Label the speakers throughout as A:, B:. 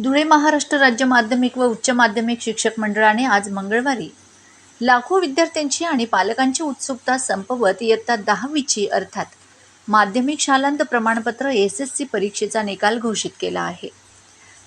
A: धुळे महाराष्ट्र राज्य माध्यमिक व उच्च माध्यमिक शिक्षक मंडळाने आज मंगळवारी लाखो विद्यार्थ्यांची आणि पालकांची उत्सुकता संपवत इयत्ता दहावीची अर्थात माध्यमिक शालांत प्रमाणपत्र एस एस सी परीक्षेचा निकाल घोषित केला आहे.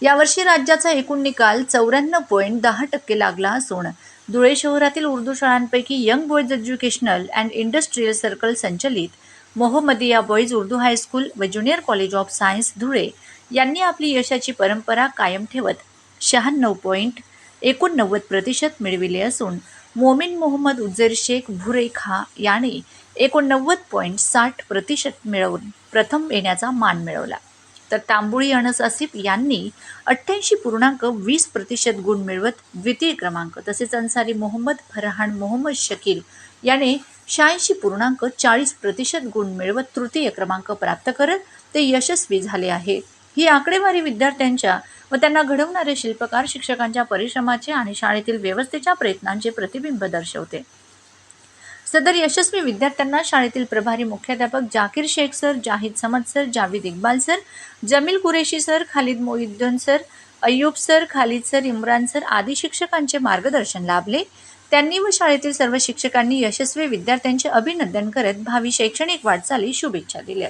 A: यावर्षी राज्याचा एकूण निकाल चौऱ्याण्णव पॉईंट दहा टक्के लागला असून धुळे शहरातील Urdu शाळांपैकी young boys educational and industrial circle संचलित Mohammadiya boys Urdu high school व junior college of science Dhule यांनी आपली यशाची परंपरा कायम ठेवत शहाण्णव पॉईंट एकोणनव्वद प्रतिशत मिळविले असून मोमीन मोहम्मद उज्जैर शेख भुरेखा याने एकोणनव्वद पॉईंट साठ प्रतिशत मिळवून प्रथम येण्याचा मान मिळवला. तर तांबुळी अनस आसिफ यांनी अठ्ठ्याऐंशी पूर्णांक वीस प्रतिशत गुण मिळवत द्वितीय क्रमांक तसेच अन्सारी मोहम्मद फरहान मोहम्मद शकील याने शहाऐंशी पूर्णांक चाळीस प्रतिशत गुण मिळवत तृतीय क्रमांक प्राप्त करत ते यशस्वी झाले आहे. ही आकडेवारी विद्यार्थ्यांच्या व त्यांना घडवणारे शिल्पकार शिक्षकांच्या परिश्रमाचे आणि शाळेतील व्यवस्थेच्या प्रयत्नांचे प्रतिबिंब दर्शवते. सदर यशस्वी विद्यार्थ्यांना शाळेतील प्रभारी मुख्याध्यापक Zakir Shaikh sir Zahid Samad sir Javed Iqbal sir Jameel Qureshi sir Khalid Mohiuddin sir Ayyub sir Khalid sir Imran sir आदी शिक्षकांचे मार्गदर्शन लाभले. त्यांनी व शाळेतील सर्व शिक्षकांनी यशस्वी विद्यार्थ्यांचे अभिनंदन करत भावी शैक्षणिक वाटचाली शुभेच्छा दिल्या